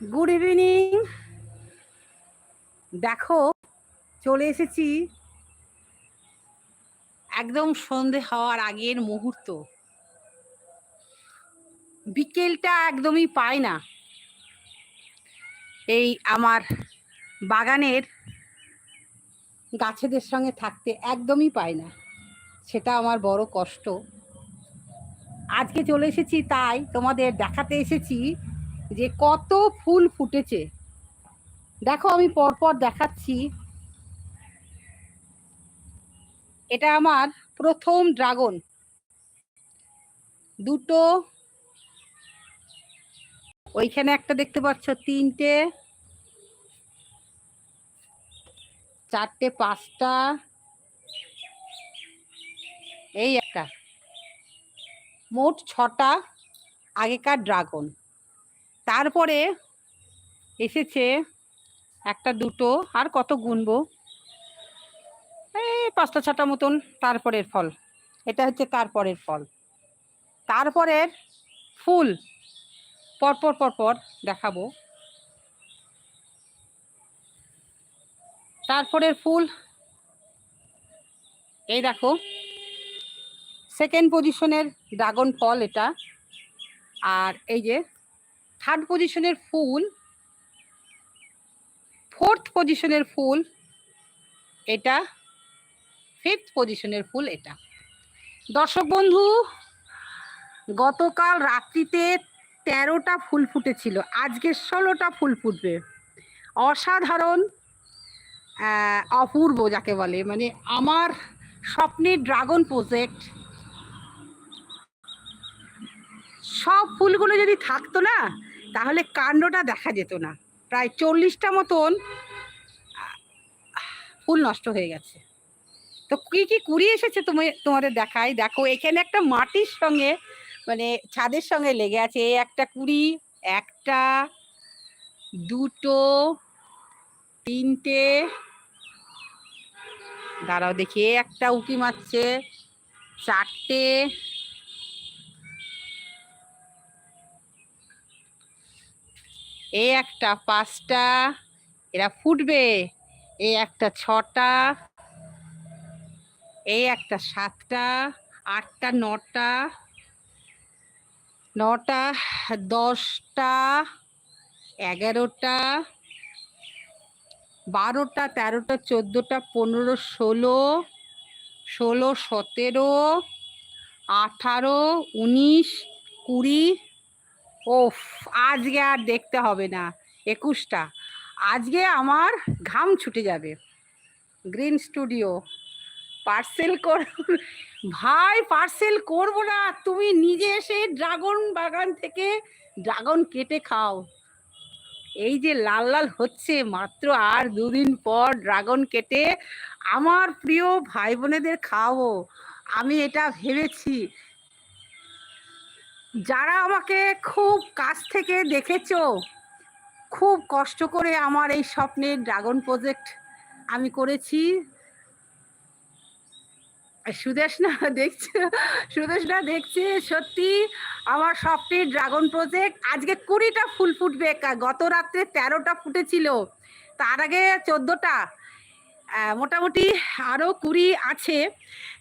Good evening দেখো, চলে এসেছি একদম সন্ধে হওয়ার আগের মুহূর্ত। বিকেলটা একদমই পায় না। এই আমার বাগানের গাছেদের সঙ্গে থাকতে একদমই পায় না। সেটা আমার বড় কষ্ট। আজকে চলে এসেছি, তাই তোমাদের দেখাতে এসেছি যে কত ফুল ফুটেছে। দেখো আমি পরপর দেখাচ্ছি। এটা আমার প্রথম ড্রাগন। দুটো। ওইখানে একটা দেখতে পাচ্ছ, তিনটে। চারটে, পাঁচটা। এই একটা। মোট ছটা আগেকার ড্রাগন। তারপরে এসেছে একটা দুটো, আর কত গুনবো? এই পাঁচটা ছটা মতন তারপরের ফল। এটা হচ্ছে তারপরের ফল। তারপরের ফুল পরপর পরপর দেখাবো। তারপরের ফুল, এই দেখো সেকেন্ড পজিশনের ড্রাগন ফল এটা। আর এই যে থার্ড পজিশনের ফুল, ফোর্থ পজিশনের ফুল এটা, ফিফথ পজিশনের ফুল এটা। দর্শক বন্ধু, গতকাল রাত্রিতে তেরোটা ফুল ফুটেছিল, আজকে ষোলোটা ফুল ফুটবে। অসাধারণ অপূর্ব যাকে বলে মানে আমার স্বপ্নের ড্রাগন প্রজেক্ট। সব ফুলগুলো যদি থাকতো না তাহলে কাণ্ডটা দেখা যেত না। প্রায় চল্লিশটা মতন, ফুল নষ্ট হয়ে গেছে। তো কি কি কুড়ি এসেছে তুমি, তোমাদের দেখাই? দেখো, এখানে একটা মাটির সঙ্গে মানে ছাদের সঙ্গে লেগে আছে। এই একটা কুড়ি, একটা, দুটো, তিনটে, দাঁড়াও দেখি একটা উকি মারছে, চারটে এই একটা পাঁচটা, এরা ফুটবে। এই একটা ছটা এই একটা সাতটা, আটটা, নটা নটা, দশটা, এগারোটা, বারোটা, তেরোটা, চোদ্দোটা, পনেরো, ষোলো ষোলো, সতেরো, আঠারো, উনিশ, কুড়ি ওফ, আজকে আর দেখতে হবে না। একুশটা। আজকে আমার ঘাম ছুটে যাবে। Green studio. পার্সেল কর, ভাই, পার্সেল করব না। তুমি নিজে এসে ড্রাগন বাগান থেকে ড্রাগন কেটে খাও। এই যে লাল লাল হচ্ছে, মাত্র আর দুদিন পর ড্রাগন কেটে আমার প্রিয় ভাই বোনেদের খাওয়াবো। আমি এটা ভেবেছি। যারা আমাকে খুব কাছ থেকে দেখেছ, খুব কষ্ট করে আমার এই স্বপ্নের ড্রাগন প্রজেক্ট আমি করেছি। সুদেশ না দেখছে সুদেশ না দেখছে, সত্যি আমার স্বপ্নের ড্রাগন প্রজেক্ট। আজকে কুড়িটা ফুল ফুটবে গত রাত্রে তেরোটা ফুটেছিল, তার আগে চোদ্দোটা। মোটামুটি আরও কুড়ি আছে।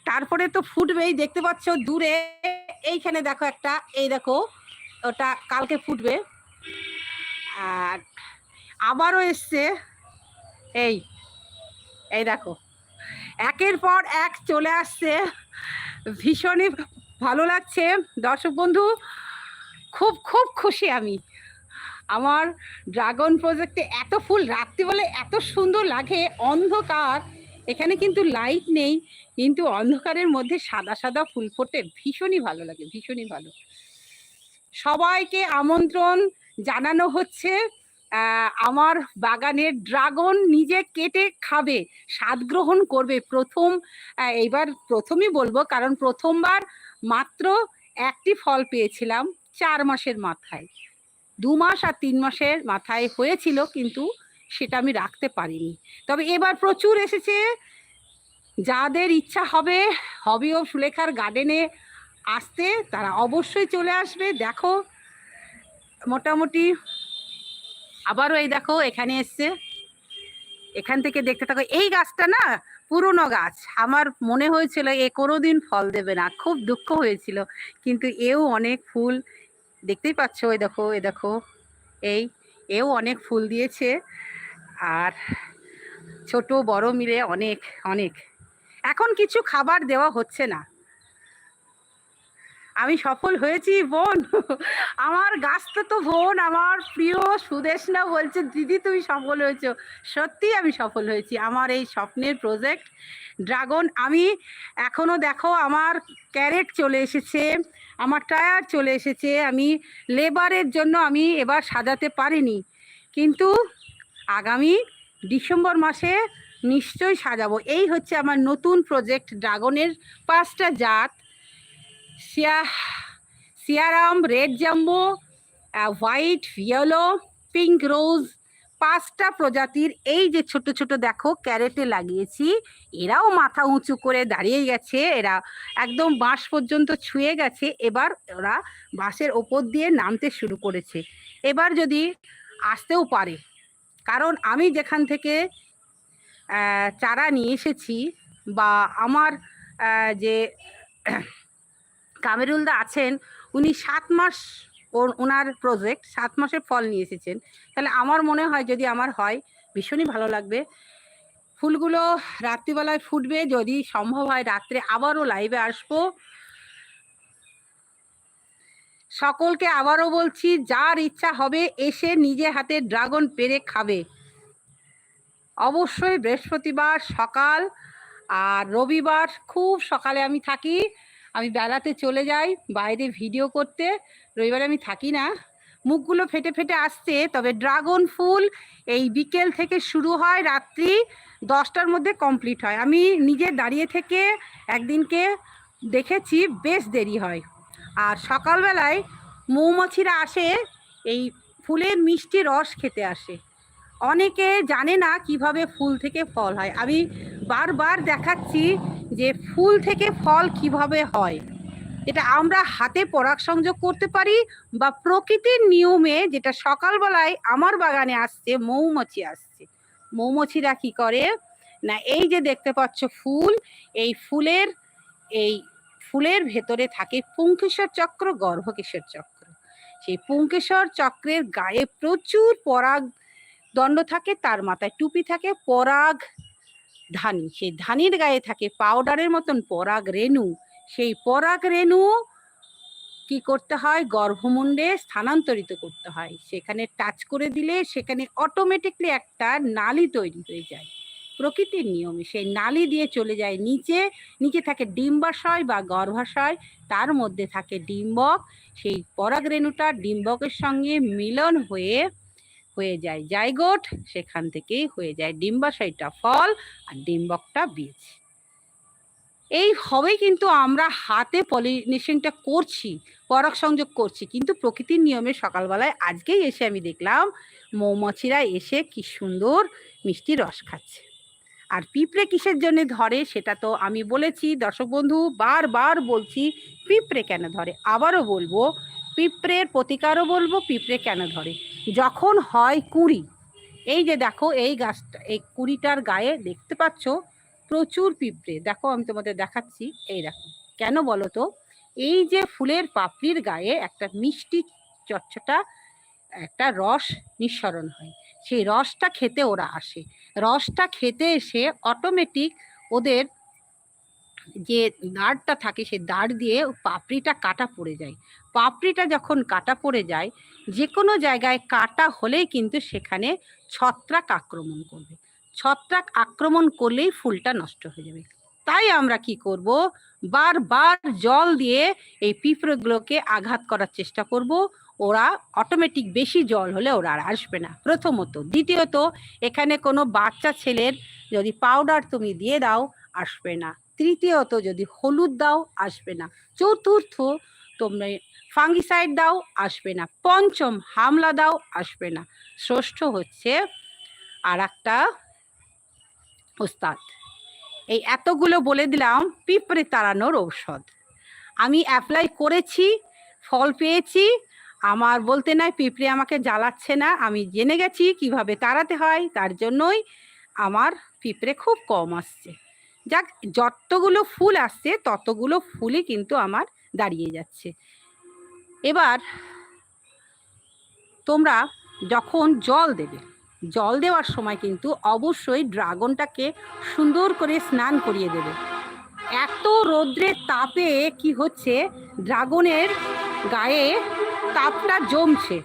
তারপরে তো ফুটবেই, দেখতে পাচ্ছ দূরে। এইখানে দেখো একটা, এই দেখো, ওটা কালকে ফুটবে। আর আবারও এসছে, এই এই দেখো। একের পর এক চলে আসছে। ভীষণই ভালো লাগছে। দর্শক বন্ধু, খুব খুব খুশি আমি। আমার ড্রাগন প্রজেক্টে এত ফুল রাত্রি বলে এত সুন্দর লাগে, অন্ধকার। এখানে কিন্তু লাইট নেই, কিন্তু অন্ধকারের মধ্যে সাদা সাদা ফুল ফোটে, ভীষণই ভালো লাগে, ভীষণই ভালো। সবাইকে আমন্ত্রণ জানানো হচ্ছে আমার বাগানের ড্রাগন নিজে কেটে খাবে, স্বাদ গ্রহণ করবে। প্রথম এইবার প্রথমই বলব, কারণ প্রথমবার মাত্র একটি ফল পেয়েছিলাম চার মাসের মাথায়। দু মাস আর তিন মাসের মাথায় হয়েছিল, কিন্তু সেটা আমি রাখতে পারিনি। তবে এবার প্রচুর এসেছে। যাদের ইচ্ছা হবে হবি ও সুলেখার গার্ডেনে আসতে, তারা অবশ্যই চলে আসবে। দেখো, মোটামুটি আবারও এই দেখো, এখানে এসছে। এখান থেকে দেখতে থাকো, এই গাছটা না, পুরনো গাছ। আমার মনে হয়েছিল, এ কোনোদিন ফল দেবে না। খুব দুঃখ হয়েছিল, কিন্তু এও অনেক ফুল দেখতেই পাচ্ছ ওই দেখো এ দেখো, এই, এও অনেক ফুল দিয়েছে। আর ছোট, বড় মিলে অনেক অনেক। এখন কিছু খাবার দেওয়া হচ্ছে না। আমি সফল হয়েছি, বোন। আমার গাছটা তো বোন, আমার প্রিয় সুদেশনা বলছে, দিদি, তুমি সফল হয়েছো। সত্যি আমি সফল হয়েছি। আমার এই স্বপ্নের প্রজেক্ট ড্রাগন আমি এখনও দেখো আমার ক্যারেট চলে এসেছে, আমার টায়ার চলে এসেছে, আমি লেবারের জন্য আমি এবার সাজাতে পারিনি। কিন্তু আগামী ডিসেম্বর মাসে নিশ্চয়ই সাজাবো। এই হচ্ছে আমার নতুন প্রজেক্ট ড্রাগনের পাঁচটা জাত। Siyaram red jumbo white yellow pink rose পাঁচটা প্রজাতির এই যে ছোট ছোট দেখো ক্যারেটে লাগিয়েছি, এরাও মাথা উঁচু করে দাঁড়িয়ে গেছে, এরা একদম বাঁশ পর্যন্ত ছুঁয়ে গেছে, এবার ওরা বাঁশের ওপর দিয়ে নামতে শুরু করেছে। এবার যদি আসতেও পারে, কারণ আমি যেখান থেকে চারা নিয়ে এসেছি বা আমার যে কামেরুলদা আছেন, উনি সাত মাস ওনার প্রজেক্ট সাত মাসের ফল নিয়ে এসেছেন। তাহলে আমার মনে হয় যদি আমার হয়, ভীষণই ভালো লাগবে। ফুলগুলো রাত্রিবেলায় ফুটবে, যদি সম্ভব হয় রাত্রে আবারও লাইভে আসব। সকলকে আবারও বলছি, যার ইচ্ছা হবে এসে নিজে হাতে ড্রাগন পেরে খাবে। অবশ্যই বৃহস্পতিবার সকাল আর রবিবার খুব সকালে আমি থাকি। আমি বেলাতে চলে যাই, বাইরে ভিডিও করতে। রবিবারে আমি থাকি না। মুখগুলো ফেটে ফেটে আসছে, তবে ড্রাগন ফুল এই বিকেল থেকে শুরু হয়, রাত্রি দশটার মধ্যে কমপ্লিট হয়। আমি নিজে দাঁড়িয়ে থেকে একদিনকে দেখেছি, বেশ দেরি হয়। আর সকালবেলায় মৌমাছিরা আসে, এই ফুলের মিষ্টি রস খেতে আসে। অনেকে জানে না কীভাবে ফুল থেকে ফল হয়। আমি বারবার দেখাচ্ছি যে ফুল থেকে ফল কীভাবে হয়। এটা আমরা হাতে পরাগ সংযোগ করতে পারি বা প্রকৃতির নিয়মে যেটা সকালবেলায় আমার বাগানে আসছে, মৌমাছি আসছে। মৌমাছিরা কি করে? না, এই যে দেখতে পাচ্ছ ফুল, এই ফুলের এই ফুলের ভেতরে থাকে পুঙ্কেশ্বর চক্র, গর্ভকেশ্বর চক্র। সেই পুঙ্কেশ্বর চক্রের গায়ে প্রচুর পরাগ দণ্ড থাকে, তার মাথায় টুপি থাকে, পরাগ ধানি, সেই ধানির গায়ে থাকে পাউডারের মতন পরাগ রেণু। সেই পরাগ রেণু কি করতে হয়? গর্ভমুণ্ডে স্থানান্তরিত করতে হয়। সেখানে টাচ করে দিলে সেখানে অটোমেটিকলি একটা নালি তৈরি হয়ে যায়। প্রকৃতির নিয়মে সেই নালি দিয়ে চলে যায় নিচে। নিচে থাকে ডিম্বাশয় বা গর্ভাশয়, তার মধ্যে থাকে ডিম্বক। সেই পরাগ রেণুটা ডিম্বকের সঙ্গে মিলন হয়ে হয়ে যায়। জাইগোট সেখান থেকেই হয়ে যায়। ডিম্বাশয়টা ফল আর ডিম্বকটা বীজ। এই হবে কিন্তু আমরা হাতে পলিনেশনটা করছি পরাগ সংযোগ করছি। কিন্তু প্রকৃতির নিয়মে সকালবেলায় আজকেই এসে আমি দেখলাম, মৌমাছিরা এসে কি সুন্দর মিষ্টি রস খাচ্ছে। আর পিঁপড়ে কিসের জন্য ধরে সেটা তো আমি বলেছি। দর্শক বন্ধু, বারবার বলছি, পিঁপড়ে কেন ধরে? আবারও বলব পিঁপড়ের প্রতিকারও বলব, পিঁপড়ে কেন ধরে? যখন হয় কুড়ি। এই যে দেখো, এই গাছটা, এই কুড়িটার গায়ে দেখতে পাচ্ছ, প্রচুর পিঁপড়ে। দেখো, আমি তোমাদের দেখাচ্ছি, এই দেখো। কেন বলো তো? এই যে ফুলের পাপড়ির গায়ে একটা মিষ্টি চচ্চটা, একটা রস নিঃসরণ হয়। সেই রসটা খেতে ওরা আসে। রসটা খেতে এসে অটোমেটিক ওদের যে দাঁড়টা থাকে, সেই দাঁড় দিয়ে পাপড়িটা কাটা পড়ে যায়। পাপড়িটা যখন কাটা পড়ে যায় যে কোনো জায়গায় কাটা হলেই কিন্তু সেখানে ছত্রাক আক্রমণ করবে। ছত্রাক আক্রমণ করলেই ফুলটা নষ্ট হয়ে যাবে। তাই আমরা কি করব? বারবার জল দিয়ে এই পিঁপড়েগুলোকে আঘাত করার চেষ্টা করব। ওরা অটোমেটিক বেশি জল হলে ওরা আর আসবে না। প্রথমত। দ্বিতীয়ত, এখানে কোনো বাচ্চা ছেলের যদি পাউডার তুমি দিয়ে দাও, আসবে না। তৃতীয়ত, যদি হলুদ দাও, আসবে না। চতুর্থ, তোমরা ফাঙ্গিসাইড দাও, আসবে না। পঞ্চম হামলা দাও, আসবে না। ষষ্ঠ হচ্ছে আর একটা ওস্তাদ। এই এতগুলো বলে দিলাম, পিঁপড়ে তাড়ানোর ঔষধ। আমি অ্যাপ্লাই করেছি, ফল পেয়েছি। আমার বলতে নাই, পিঁপড়ে আমাকে জ্বালাচ্ছে না। আমি জেনে গেছি কীভাবে তাড়াতে হয়, তার জন্যই আমার পিঁপড়ে খুব কম আসছে। যাক, যতগুলো ফুল আসছে, ততগুলো ফুলই কিন্তু আমার দাঁড়িয়ে যাচ্ছে। এবার তোমরা যখন জল দেবে, জল দেওয়ার সময় কিন্তু অবশ্যই ড্রাগনটাকে সুন্দর করে স্নান করিয়ে দেবে। এত রৌদ্রের তাপে কি হচ্ছে? ড্রাগনের গায়ে তাপটা জমছে।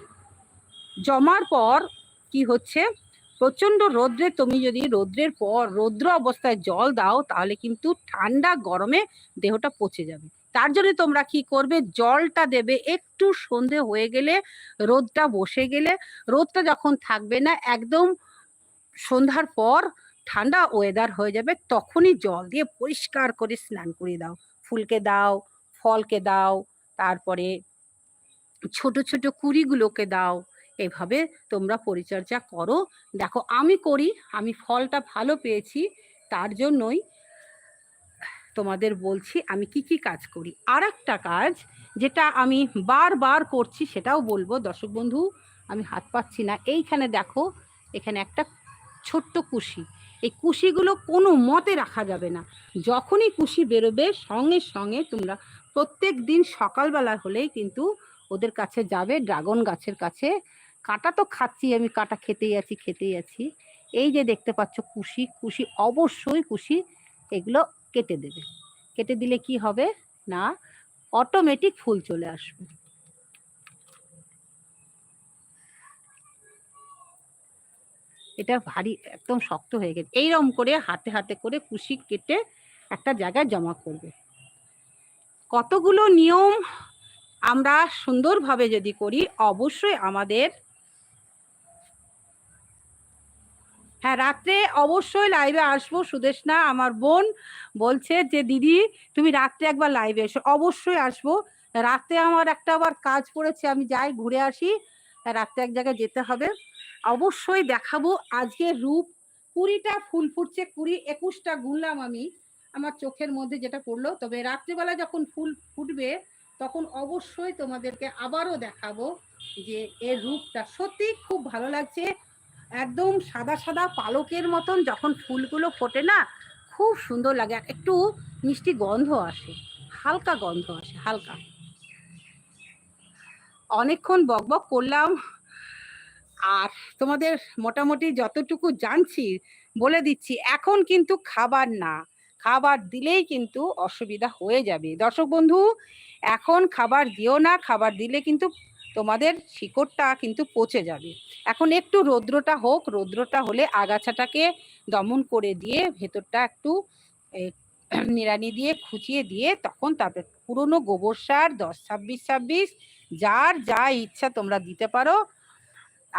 জমার পর কি হচ্ছে? প্রচণ্ড রৌদ্রে তুমি যদি রৌদ্রের পর রৌদ্র অবস্থায় জল দাও, তাহলে কিন্তু ঠান্ডা গরমে দেহটা পচে যাবে। তার জন্য তোমরা কি করবে? জলটা দেবে। একটু সন্ধে হয়ে গেলে রোদটা বসে গেলে, রোদটা যখন থাকবে না, একদম সন্ধ্যার পর ঠান্ডা ওয়েদার হয়ে যাবে, তখনই জল দিয়ে পরিষ্কার করে স্নান করিয়ে দাও। ফুলকে দাও, ফলকে দাও, তারপরে ছোট ছোট কুড়িগুলোকে দাও। এভাবে তোমরা পরিচর্যা করো। দেখো, আমি করি, আমি ফলটা ভালো পেয়েছি, তার জন্যই তোমাদের বলছি, আমি কি কি কাজ করি। আর একটা কাজ যেটা আমি বারবার করছি, সেটাও বলব, দর্শক বন্ধু, আমি হাত পাচ্ছি না। এইখানে দেখো, এখানে একটা ছোট্ট কুশি। এই কুশিগুলো কোনো মতে রাখা যাবে না। যখনই কুশি বেরোবে, সঙ্গে সঙ্গে তোমরা প্রত্যেক দিন সকালবেলা হলেই কিন্তু ওদের কাছে যাবে, ড্রাগন গাছের কাছে। কাটা তো খাচ্ছি আমি, কাটা খেতেই আছি খেতেই আছি। এই যে দেখতে পাচ্ছ কুশি কুশি অবশ্যই কুশি, এগুলো কেটে দেবে। কেটে দিলে কি হবে? না অটোমেটিক ফুল চলে আসবে। এটা ভারী, একদম শক্ত হয়ে গেছে। এইরকম করে হাতে হাতে করে কুশি কেটে একটা জায়গায় জমা করবে। কতগুলো নিয়ম আমরা সুন্দরভাবে যদি করি, অবশ্যই আমাদের হ্যাঁ রাত্রে অবশ্যই লাইভে আসব। সুদেশনা আমার বোন বলছে যে, দিদি, তুমি রাত্রে একবার লাইভে এসো। অবশ্যই আসব। রাতে আমার একটা আবার কাজ পড়েছে, আমি যাই, ঘুরে আসি। রাত্রে এক জায়গায় যেতে হবে। অবশ্যই দেখাবো। আজকে রূপ, কুড়িটা ফুল ফুটছে, কুড়ি একুশটা গুনলাম আমি। আমার চোখের মধ্যে যেটা পড়ল, তবে রাত্রিবেলা যখন ফুল ফুটবে, তখন অবশ্যই তোমাদেরকে আবারও দেখাবো যে এর রূপটা সত্যি খুব ভালো লাগছে। একদম সাদা সাদা পালকের মতন যখন ফুলগুলো ফোটে না, খুব সুন্দর লাগে আর একটু মিষ্টি গন্ধ আসে, হালকা গন্ধ আসে, হালকা। অনেকক্ষণ বকবক করলাম, আর তোমাদের মোটামুটি যতটুকু জানছি, বলে দিচ্ছি, এখন কিন্তু খাবার না, খাবার দিলেই কিন্তু অসুবিধা হয়ে যাবে। দর্শক বন্ধু, এখন খাবার দিও না, খাবার দিলে কিন্তু তোমাদের শিকড়টা কিন্তু পচে যাবে। এখন একটু রৌদ্রটা হোক, রৌদ্রটা হলে আগাছাটাকে দমন করে দিয়ে ভেতরটা একটু নিড়ানি দিয়ে খুঁচিয়ে দিয়ে তখন তারপরে পুরনো গোবর সার, দশ ছাব্বিশ ছাব্বিশ, যার যা ইচ্ছা তোমরা দিতে পারো।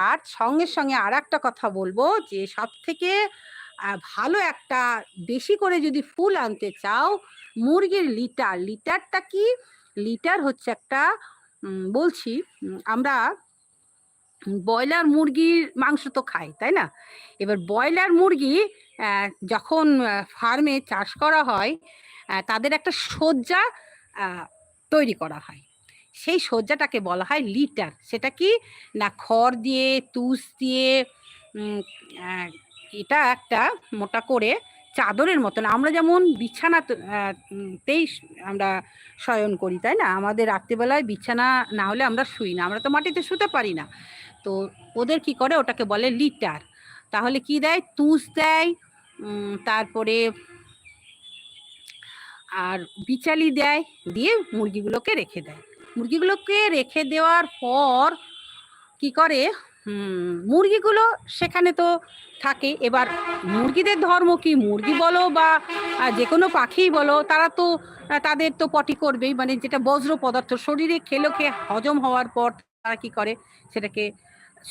আর সঙ্গে সঙ্গে আর একটা কথা বলব যে সব থেকে ভালো একটা বেশি করে যদি ফুল আনতে চাও, মুরগির লিটার, লিটারটা কি? লিটার হচ্ছে একটা বলছি আমরা ব্রয়লার মুরগির মাংস তো খাই, তাই না? এবার ব্রয়লার মুরগি যখন ফার্মে চাষ করা হয় তাদের একটা শয্যা তৈরি করা হয়। সেই শয্যাটাকে বলা হয় লিটার। সেটা কি? না, খড় দিয়ে, তুষ দিয়ে এটা একটা মোটা করে চাদরের মতন। আমরা যেমন বিছানা তেই আমরা শয়ন করি, তাই না? আমাদের রাত্রিবেলায় বিছানা না হলে আমরা শুই না। আমরা তো মাটিতে শুতে পারি না। তো ওদের কি করে? ওটাকে বলে লিটার। তাহলে কি দেয়? তুষ দেয় তারপরে আর বিচালি দেয়, দিয়ে মুরগিগুলোকে রেখে দেয়। মুরগিগুলোকে রেখে দেওয়ার পর কি করে? মুরগিগুলো সেখানে তো থাকে। এবার মুরগিদের ধর্ম কি? মুরগি বলো বা যে কোনো পাখিই বলো, তারা তো তাদের তো পটি করবেই। মানে যেটা বজ্র পদার্থ, শরীরে খেলো খেয়ে হজম হওয়ার পর তারা কি করে? সেটাকে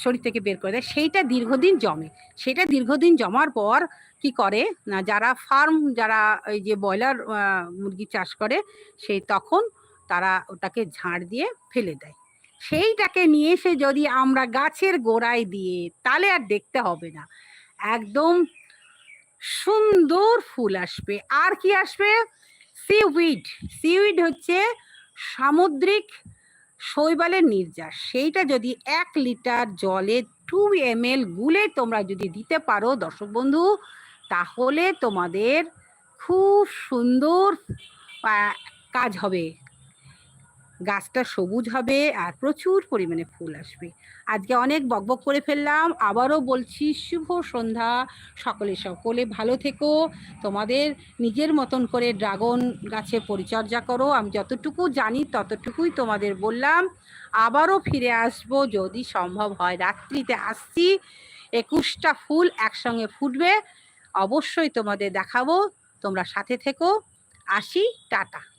শরীর থেকে বের করে দেয়। সেইটা দীর্ঘদিন জমে। সেটা দীর্ঘদিন জমার পর কি করে? না, যারা ফার্ম, যারা এই যে ব্রয়লার মুরগি চাষ করে, সেই তখন তারা ওটাকে ঝাড় দিয়ে ফেলে দেয়। সেইটাকে নিয়ে এসে যদি আমরা গাছের গোড়ায় দিয়ে, তাহলে আর দেখতে হবে না। একদম সুন্দর ফুল আসবে। আর কি আসবে? সিউইড। সিউইড হচ্ছে সামুদ্রিক শৈবালের নির্যাস। সেইটা যদি এক লিটার জলে টু এম এল গুলে তোমরা যদি দিতে পারো, দর্শক বন্ধু, তাহলে তোমাদের খুব সুন্দর কাজ হবে। গাছটা সবুজ হবে আর প্রচুর পরিমাণে ফুল আসবে। আজকে অনেক বকবক করে ফেললাম, আবারও বলছি শুভ সন্ধ্যা। সকলে সকলে ভালো থেকো। তোমাদের নিজের মতন করে ড্রাগন গাছে পরিচর্যা করো। আমি যতটুকু জানি ততটুকুই তোমাদের বললাম। আবারও ফিরে আসব যদি সম্ভব হয়। রাত্রিতে আসছি, একুশটা ফুল একসঙ্গে ফুটবে। অবশ্যই তোমাদের দেখাবো। তোমরা সাথে থেকো। আসি, টাটা।